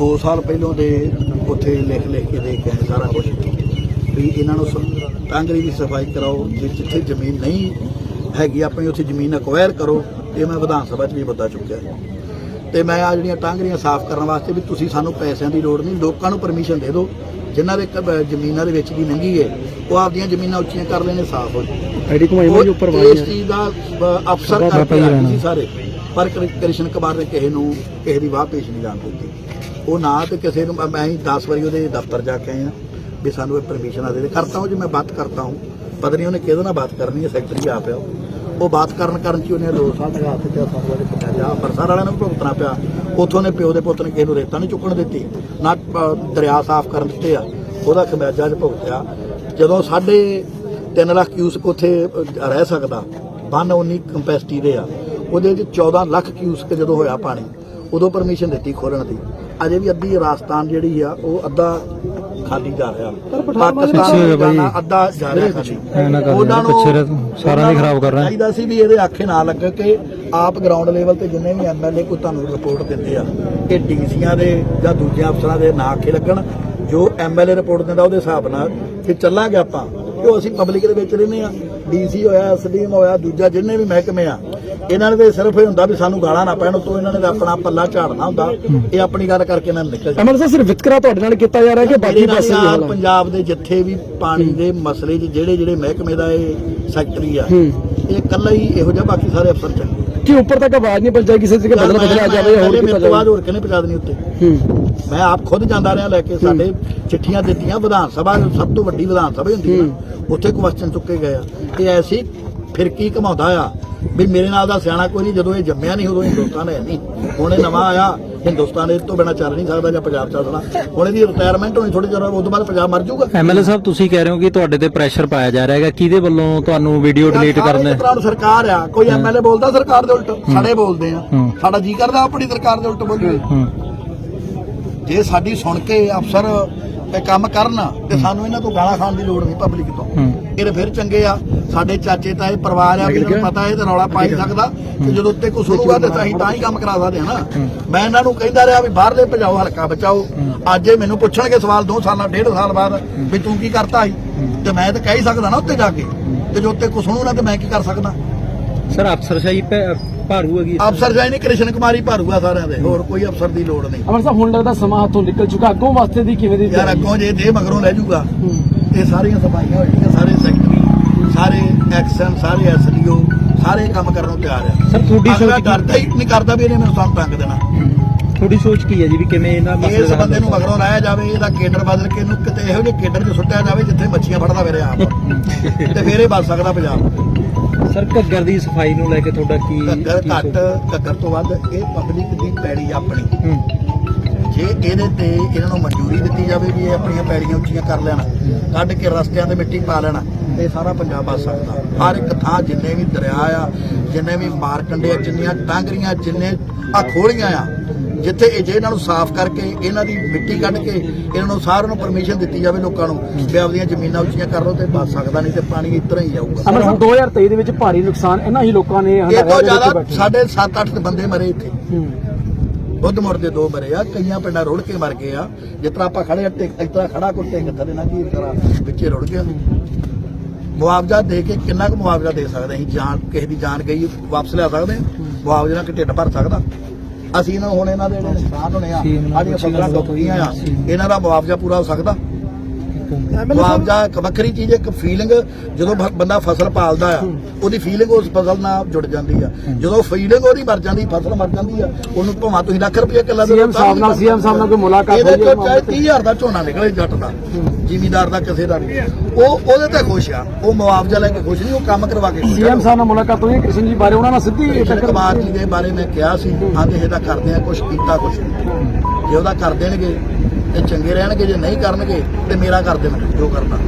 2 ਸਾਲ ਪਹਿਲੋਂ ਦੇ ਉੱਥੇ ਲਿਖ ਲਿਖ ਕੇ ਦੇ ਕੇ ਸਾਰਾ ਕੁਝ ਵੀ ਇਹਨਾਂ ਨੂੰ ਟਾਂਗਰੀ ਦੀ ਸਫ਼ਾਈ ਕਰਾਓ ਜੇ ਜਿੱਥੇ ਜ਼ਮੀਨ ਨਹੀਂ ਹੈਗੀ ਆਪਣੀ ਉੱਥੇ ਜ਼ਮੀਨ ਅਕਵਾਇਰ ਕਰੋ ਇਹ ਮੈਂ ਵਿਧਾਨ ਸਭਾ 'ਚ ਵੀ ਮੁੱਦਾ ਚੁੱਕਿਆ। ਤੇ ਮੈਂ ਆ ਜਿਹੜੀਆਂ ਟਾਂਗਰੀਆਂ ਸਾਫ਼ ਕਰਨ ਵਾਸਤੇ ਵੀ ਤੁਸੀਂ ਸਾਨੂੰ ਪੈਸਿਆਂ ਦੀ ਲੋੜ ਨਹੀਂ ਲੋਕਾਂ ਨੂੰ ਪਰਮਿਸ਼ਨ ਦੇ ਦਿਓ। ਜਿਨ੍ਹਾਂ ਦੇ ਜ਼ਮੀਨਾਂ ਦੇ ਵਿੱਚ ਦੀ ਲੰਘੀ ਹੈ ਉਹ ਆਪਦੀਆਂ ਜ਼ਮੀਨਾਂ ਉੱਚੀਆਂ ਕਰ ਲੈਣੇ ਸਾਫ਼ ਹੋ ਆਈਡੀ ਘੁਮਾਈ ਮੈਂ ਉੱਪਰ ਉਹ ਇਸ ਚੀਜ਼ ਦਾ ਅਫਸਰ ਕਰਕੇ ਸੀ ਸਾਰੇ। ਪਰ ਕ੍ਰਿ- ਕ੍ਰਿਸ਼ਨ ਕੁਮਾਰ ਨੇ ਕਿਸੇ ਨੂੰ ਕਿਸੇ ਦੀ ਵਾਹ ਪੇਸ਼ ਨਹੀਂ ਜਾਣ ਦਿੱਤੀ। ਉਹ ਨਾ ਤੇ ਕਿਸੇ ਨੂੰ, ਮੈਂ ਹੀ 10 ਵਾਰੀ ਉਹਦੇ ਦਫ਼ਤਰ ਜਾ ਕੇ ਆਇਆ ਵੀ ਸਾਨੂੰ ਇਹ ਪਰਮਿਸ਼ਨ ਦੇ ਦੇ। ਕਰਤਾ ਹੂੰ ਜੀ, ਮੈਂ ਬਾਤ ਕਰਤਾ ਹੂੰ ਪਤਾ ਨਹੀਂ ਉਹਨੇ ਕਿਹਦੇ ਨਾਲ ਬਾਤ ਕਰਨੀ ਹੈ ਸੈਕਟਰੀ ਆਪ ਹੈ ਉਹ। ਬਾਤ ਕਰਨ ਕਰਨ ਚ ਉਹਨੇ 2 ਸਾਲ ਲਗਾ ਹੱਥ ਚ ਸਾਨੂੰ ਵਾਲੇ ਪਤਾ ਜਾ। ਅੰਮ੍ਰਿਤਸਰ ਵਾਲਿਆਂ ਨੂੰ ਭੁਗਤਣਾ ਪਿਆ। ਉਥੋਂ ਨੇ ਪਿਓ ਦੇ ਪੁੱਤ ਨੇ ਕਿਸੇ ਨੂੰ ਰੇਤਾ ਨਹੀਂ ਚੁੱਕਣ ਦਿੱਤੀ। ਨਾ ਦਰਿਆ ਸਾਫ਼ ਕਰਨ ਦਿੱਤੇ ਆ। ਉਹਦਾ ਖਮਿਆਜਾ ਚ ਭੁਗਤਿਆ। ਜਦੋਂ ਸਾਡੇ 3 ਲੱਖ ਕਿਊਸਕ ਉੱਥੇ ਰਹਿ ਸਕਦਾ। ਬੰਨ 19 ਕੰਪੈਸਿਟੀ ਦੇ ਆ। ਉਹਦੇ ਵਿੱਚ 14 ਲੱਖ ਕਿਊਸਕ ਜਦੋਂ ਹੋਇਆ ਪਾਣੀ, ਉਦੋਂ ਪਰਮਿਸ਼ਨ ਦਿੱਤੀ ਖੋਲਣ ਦੀ। ਅਜੇ ਵੀ ਅੱਧੀ ਰਾਜਸਥਾਨ ਜਿਹੜੀ ਆ ਉਹ ਅੱਧਾ ਖਾਲੀ ਜਾ ਰਿਹਾ ਪਾਕਿਸਤਾਨ। ਦਾ ਅੱਧਾ ਜਾ ਰਿਹਾ ਖਾਲੀ ਉਹਨਾਂ ਨੂੰ ਸਾਰਿਆਂ ਦੀ ਖਰਾਬ ਕਰ ਰਿਹਾ। ਚਾਹੀਦਾ ਸੀ ਵੀ ਇਹਦੇ ਆਖੇ ਨਾ ਲੱਗੇ ਕਿ ਆਪ ਗਰਾਊਂਡ ਲੈਵਲ ਤੇ ਜਿੰਨੇ ਵੀ ਐਮਐਲਏ ਕੋਈ ਤੁਹਾਨੂੰ ਰਿਪੋਰਟ ਦਿੰਦੇ ਆ ਕਿ ਡੀਸੀਆਂ ਦੇ ਜਾਂ ਦੂਜੇ ਅਫਸਰਾਂ ਦੇ ਨਾ ਆਖੇ ਲੱਗਣ ਜੋ ਐਮਐਲਏ ਰਿਪੋਰਟ ਦਿੰਦਾ ਉਹਦੇ ਹਿਸਾਬ ਨਾਲ ਕਿ ਚੱਲਾਂਗੇ ਆਪਾਂ ਕਿਉਂ ਅਸੀਂ ਪਬਲਿਕ ਦੇ ਵਿੱਚ ਰਹਿੰਦੇ ਆ ਡੀਸੀ ਹੋਇਆ ਐਸਡੀਐਮ ਹੋਇਆ ਦੂਜਾ ਜਿੰਨੇ ਵੀ ਮਹਿਕਮੇ ਆ ਇਹਨਾਂ ਨੇ ਤੇ ਸਿਰਫ ਇਹ ਹੁੰਦਾ ਵੀ ਸਾਨੂੰ ਗਾਲਾਂ ਨਾ ਪੈਣ ਤੋਂ ਇਹਨਾਂ ਨੇ ਤਾਂ ਆਪਣਾ ਪੱਲਾ ਝਾੜਨਾ ਹੁੰਦਾ। ਇਹ ਆਪਣੀ ਗੱਲ ਕਰਕੇ ਇਹਨਾਂ ਨੇ ਨਿਕਲ ਅਮਰ ਸਾਹਿਬ ਸਿਰਫ ਵਿਤਕਰਾ ਤੁਹਾਡੇ ਨਾਲ ਕੀਤਾ ਜਾ ਰਿਹਾ ਕਿ ਬਾਕੀ ਪਾਸੇ ਹੈ? ਪੰਜਾਬ ਦੇ ਜਿੱਥੇ ਵੀ ਪਾਣੀ ਦੇ ਮਸਲੇ 'ਚ ਜਿਹੜੇ ਜਿਹੜੇ ਮਹਿਕਮੇ ਦਾ ਇਹ ਸੈਕਟਰੀ ਆ ਹੂੰ। ਇਹ ਇਕੱਲਾ ਹੀ ਇਹੋ ਜਿਹਾ ਬਾਕੀ ਸਾਰੇ ਅਫਸਰ ਚੰਗੇ। ਕਿ ਉੱਪਰ ਤੱਕ ਆਵਾਜ਼ ਨਹੀਂ ਪਹੁੰਚਾਈ ਕਿਸੇ ਜਗ੍ਹਾ ਬਦਲ ਬਦਲਿਆ ਜਾਵੇ ਹੋਰ ਕੀਤਾ ਤੋਂ ਜਾਵੇ? ਹੋਰ ਕਿਹਨੇ ਪਹੁੰਚਾ ਦੇਣੀ ਉੱਤੇ? ਹੂੰ। ਮੈਂ ਆਪ ਖੁਦ ਜਾਂਦਾ ਰਿਹਾ ਲੈ ਕੇ ਸਾਡੇ ਚਿੱਠੀਆਂ ਦਿੱਤੀਆਂ ਵਿਧਾਨ ਸਭਾ ਸਭ ਤੋਂ ਵੱਡੀ ਵਿਧਾਨ ਸਭਾ ਹੁੰਦੀ ਆ। ਉੱਥੇ ਕੁਐਸਚਨ ਚੁੱਕੇ ਗਏ ਆ। ਇਹ ਐਸੀ ਫਿਰਕੀ ਘਮਾਉਂਦਾ ਆ ਵੀ ਮੇਰੇ ਨਾਲ ਦਾ ਸਿਆਣਾ ਕੋਈ ਨਹੀਂ ਜਦੋਂ ਇਹ ਜੰਮਿਆ ਨਹੀਂ ਉਦੋਂ ਹਿੰਦੁਸਤਾਨ ਹੈ ਨਹੀਂ। ਹੁਣ ਇਹ ਨਵਾਂ ਆਇਆ ਹਿੰਦੁਸਤਾਨ ਇਹ ਤੋਂ ਬਿਨਾ ਚੱਲ ਨਹੀਂ ਸਕਦਾ ਜਾਂ ਪੰਜਾਬ ਚੱਲਣਾ ਹੁਣ ਇਹਦੀ ਰਿਟਾਇਰਮੈਂਟ ਹੋਣੀ ਥੋੜੀ ਜਿਹਾ ਉਸ ਤੋਂ ਬਾਅਦ ਪੰਜਾਬ ਮਰ ਜਾਊਗਾ। ਐਮਐਲਏ ਸਾਹਿਬ ਤੁਸੀਂ ਕਹਿ ਰਹੇ ਹੋ ਕਿ ਤੁਹਾਡੇ ਤੇ ਪ੍ਰੈਸ਼ਰ ਪਾਇਆ ਜਾ ਰਿਹਾ ਹੈਗਾ। ਕਿਹਦੇ ਵੱਲੋਂ ਤੁਹਾਨੂੰ ਵੀਡੀਓ ਡਿਲੀਟ ਕਰਨਾ ਹੈ? ਸਰਕਾਰ ਆ। ਕੋਈ ਐਮਐਲਏ ਬੋਲਦਾ ਸਰਕਾਰ ਦੇ ਉਲਟ। ਸਾਡੇ ਬੋਲਦੇ ਆ। ਸਾਡਾ ਜੀ ਕਰਦਾ ਆਪਣੀ ਸਰਕਾਰ ਦੇ ਉਲਟ ਬੋਲੀਏ ਜੇ ਸਾਡੀ ਸੁਣ ਕੇ ਅਫਸਰ ਇਹ ਕੰਮ ਕਰਨ ਤੇ ਸਾਨੂੰ ਇਹਨਾਂ ਤੋਂ ਗਾਲਾਂ ਖਾਣ ਦੀ ਲੋੜ ਨਹੀਂ ਪਬਲਿਕ ਤੋਂ। ਇਹ ਤਾਂ ਫਿਰ ਚੰਗੇ ਆ। ਸਾਡੇ ਚਾਚੇ ਤਾਏ ਪਰਿਵਾਰ ਆ ਵੀ ਨੂੰ ਪਤਾ ਇਹ ਤੇ ਰੌਲਾ ਪਾ ਹੀ ਸਕਦਾ ਤੇ ਜਦੋਂ ਉੱਤੇ ਕੁਝ ਹੋਊਗਾ ਤੇ ਅਸੀਂ ਤਾਂ ਹੀ ਕੰਮ ਕਰਾ ਸਕਦੇ ਹਾਂ ਨਾ। ਮੈਂ ਇਹਨਾਂ ਨੂੰ ਕਹਿੰਦਾ ਰਿਹਾ ਵੀ ਬਾਹਰਲੇ ਭਜਾਓ ਹਲਕਾ ਬਚਾਓ। ਅੱਜ ਇਹ ਮੈਨੂੰ ਪੁੱਛਣਗੇ ਸਵਾਲ 2 ਸਾਲਾਂ ਡੇਢ ਸਾਲ ਬਾਅਦ ਵੀ ਤੂੰ ਕੀ ਕਰਤਾ ਸੀ? ਤੇ ਮੈਂ ਤਾਂ ਕਹਿ ਹੀ ਸਕਦਾ ਨਾ ਉੱਤੇ ਜਾ ਕੇ। ਤੇ ਜੋ ਉੱਤੇ ਕੁਝ ਸੁਣੂ ਨਾ ਤੇ ਮੈਂ ਕੀ ਕਰ ਸਕਦਾ? ਸਰ ਅਫਸਰਸ਼ਾਹੀ ਭੈ- ਭਾਰੂ ਹੈਗੀ। ਅਫਸਰ ਜਾਈ ਨਹੀਂ ਕ੍ਰਿਸ਼ਨ ਕੁਮਾਰੀ ਭਾਰੂਆ ਸਾਰਿਆਂ ਦੇ। ਹੋਰ ਕੋਈ ਅਫਸਰ ਦੀ ਲੋੜ ਨਹੀਂ। ਅਮਰ ਸਾਹਿਬ ਹੁਣ ਲੱਗਦਾ ਸਮਾਂ ਹੱਥੋਂ ਨਿਕਲ ਚੁੱਕਾ। ਅੱਗੋਂ ਵਾਸਤੇ ਦੀ ਕਿਵੇਂ ਦੀ ਯਾਰ ਅੱਗੋਂ ਜੇ ਦੇ ਮਗਰੋਂ ਲੈ ਜਾਊਗਾ ਇਹ ਸਾਰੀਆਂ ਸਫਾਈਆਂ ਹੋ ਜਾਣਗੀਆਂ ਸਾਰੇ ਸੈਕਟਰੀ ਸਾਰੇ ਐਕਸ਼ਨ ਸਾਰੇ ਐਸਡੀਓ ਸਾਰੇ ਕੰਮ ਕਰਨ ਨੂੰ ਤਿਆਰ ਆ। ਸਰ ਤੁਹਾਡੀ ਅਗਲਾ ਸੋਚ ਡਰਦਾ ਹੀ? ਨਹੀਂ ਕਰਦਾ ਵੀ ਇਹਨੇ ਮੈਨੂੰ ਸਾਨੂੰ ਟੰਗ ਦੇਣਾ। ਤੁਹਾਡੀ ਸੋਚ ਕੀ ਹੈ ਜੀ ਵੀ ਕਿਵੇਂ ਇਹਨਾਂ ਮਸਲੇ ਇਸ ਦਾ ਬੰਦੇ ਨੂੰ ਮਗਰੋਂ ਲਾਇਆ ਜਾਵੇ ਇਹਦਾ ਕੇਡਰ ਬਦਲ ਕੇ ਇਹਨੂੰ ਕਿਤੇ ਇਹੋ ਜਿਹੇ ਕੇਡਰ 'ਚ ਸੁੱਟਿਆ ਜਾਵੇ ਜਿੱਥੇ ਮੱਛੀਆਂ ਫੜਦਾ ਫਿਰੇ ਆਪ। ਤੇ ਫੇਰ ਇਹ ਬਚ ਸਕਦਾ ਪੰਜਾਬ? ਸਰ ਘੱਗਰ ਦੀ ਸਫ਼ਾਈ ਨੂੰ ਲੈ ਕੇ ਤੁਹਾਡਾ ਕੀ ਘੱਗਰ ਕੀ ਘੱਟ? ਘੱਗਰ ਤੋਂ ਵੱਧ ਇਹ ਪਬਲਿਕ ਦੀ ਪੈੜੀ ਆਪਣੀ। ਹੂੰ। ਜੇ ਇਹਦੇ ਤੇ ਇਹਨਾਂ ਨੂੰ ਮਨਜ਼ੂਰੀ ਦਿੱਤੀ ਜਾਵੇ ਵੀ ਇਹ ਆਪਣੀਆਂ ਪੈੜੀਆਂ ਉੱਚੀਆਂ ਕਰ ਲੈਣ ਕੱਢ ਕੇ ਰਸਤਿਆਂ ਤੇ ਮਿੱਟੀ ਪਾ ਲੈਣ ਤੇ ਸਾਰਾ ਪੰਜਾਬ ਬਚ ਸਕਦਾ। ਹਰ ਇੱਕ ਥਾਂ ਜਿੰਨੇ ਵੀ ਦਰਿਆ ਆ ਜਿੰਨੇ ਵੀ ਮਾਰਕੰਡੇ ਆ ਜਿੰਨੀਆਂ ਟਾਂਗਰੀਆਂ ਜਿੰਨੇ ਆ ਖੋਲੀਆਂ ਆ ਜਿੱਥੇ ਇਹ ਜੇ ਇਹਨਾਂ ਨੂੰ ਸਾਫ਼ ਕਰਕੇ ਇਹਨਾਂ ਦੀ ਮਿੱਟੀ ਕੱਢ ਕੇ ਇਹਨਾਂ ਨੂੰ ਸਾਰਿਆਂ ਨੂੰ ਪਰਮਿਸ਼ਨ ਦਿੱਤੀ ਜਾਵੇ ਲੋਕਾਂ ਨੂੰ ਵੀ ਆਪਦੀਆਂ ਜ਼ਮੀਨਾਂ ਉੱਚੀਆਂ ਕਰ ਲਓ ਤੇ ਬਚ ਸਕਦਾ ਨਹੀਂ ਤੇ ਪਾਣੀ ਇਤਰਾ ਹੀ ਜਾਊਗਾ। ਅਮਰ ਸਾਹਿਬ 2023 ਦੇ ਵਿੱਚ ਭਾਰੀ ਨੁਕਸਾਨ ਇਹਨਾਂ ਹੀ ਲੋਕਾਂ ਨੇ ਇਹ ਤੋਂ ਜ਼ਿਆਦਾ। ਸਾਡੇ 7-8 ਬੰਦੇ ਮਰੇ ਇੱਥੇ। ਹੂੰ। ਬੁੱਧ ਮੁੜ ਦੇ ਦੋ ਮਰੇ ਆ ਕਈਆਂ ਪਿੰਡਾਂ ਰੁੜ ਕੇ ਮਰ ਗਏ ਆ। ਤਰ੍ਹਾਂ ਆਪਾਂ ਖੜੇ ਆ ਟਿਕ ਤਰ੍ਹਾਂ ਖੜਾ ਕੋਈ ਟਿੰਗ ਥੱਲੇ ਨਾ ਕੀ ਤਰ੍ਹਾਂ ਵਿੱਚੇ ਰੁੜ ਗਿਆ ਮੁਆਵਜ਼ਾ ਦੇ ਕੇ ਕਿੰਨਾ ਕੁ ਮੁਆਵਜ਼ਾ ਦੇ ਸਕਦੇ ਅਸੀਂ? ਜਾਨ ਕਿਸੇ ਦੀ ਜਾਨ ਗਈ ਵਾਪਸ ਲਿਆ ਸਕਦੇ ਹਾਂ? ਮੁਆਵਜ਼ੇ ਨਾਲ ਕਿ ਢਿੱਡ ਭਰ ਸਕਦਾ? ਅਸੀਂ ਨੂੰ ਹੁਣ ਇਹਨਾਂ ਦੇ ਜਿਹੜੇ ਨੁਕਸਾਨ ਹੋਣੇ ਆ ਸਾਡੀਆਂ ਫਸਲਾਂ ਡੁੱਬ ਗਈਆਂ ਆ। ਇਹਨਾਂ ਦਾ ਮੁਆਵਜ਼ਾ ਪੂਰਾ ਹੋ ਸਕਦਾ? ਮੁਆਵਜ਼ਾ ਇੱਕ ਵੱਖਰੀ ਚੀਜ਼ ਇੱਕ ਫੀਲਿੰਗ ਜਦੋਂ ਬ- ਬੰਦਾ ਫਸਲ ਪਾਲਦਾ ਆ ਉਹਦੀ ਫੀਲਿੰਗ ਉਸ ਫਸਲ ਨਾਲ ਜੁੜ ਜਾਂਦੀ ਆ। ਜਦੋਂ ਫੀਲਿੰਗ ਉਹਦੀ ਮਰ ਜਾਂਦੀ ਫਸਲ ਮਰ ਜਾਂਦੀ ਆ ਉਹਨੂੰ ਭਾਵੇਂ ਤੁਸੀਂ ਲੱਖ ਰੁਪਏ ਕਿੱਲਾ ਦੇ CM ਸਾਹਿਬ ਨਾਲ- CM ਸਾਹਿਬ ਨਾਲ ਕੋਈ ਮੁਲਾਕਾਤ ਇਹਦੇ ਹੋਈ ਹੈ ਤੋਂ ਚਾਹੇ 30000 ਦਾ ਝੋਨਾ ਨਿਕਲੇ ਜੱਟ ਦਾ ਜ਼ਿਮੀਦਾਰ ਦਾ ਕਿਸੇ ਦਾ ਵੀ ਉਹ ਉਹਦੇ ਤੇ ਖੁਸ਼ ਆ। ਉਹ ਮੁਆਵਜ਼ਾ ਲੈ ਕੇ ਖੁਸ਼ ਨਹੀਂ ਉਹ ਕੰਮ ਕਰਵਾ ਕੇ ਖੁਸ਼ ਆ। ਸੀਐਮ ਸਾਹਿਬ ਨਾਲ ਮੁਲਾਕਾਤ ਹੋਈ ਹੈ ਕ੍ਰਿਸ਼ਨ ਜੀ ਬਾਰੇ ਉਹਨਾਂ ਨਾਲ ਸਿੱਧੀ ਕ੍ਰਿਸ਼ਨ ਟੱਕਰ ਕੁਮਾਰ ਜੀ ਦੇ ਬਾਰੇ ਮੈਂ ਕਿਹਾ ਸੀ ਆਂਦੇ ਇਹਦਾ ਕਰਦੇ ਆ ਕੁਝ ਕੀਤਾ ਕੁਝ ਜੇ ਉਹਦਾ ਕਰ ਦੇਣਗੇ ਤੇ ਚੰਗੇ ਰਹਿਣਗੇ ਜੇ ਨਹੀਂ ਕਰਨਗੇ ਤੇ ਮੇਰਾ ਕਰ ਦੇਣ ਜੋ ਕਰਨਾ।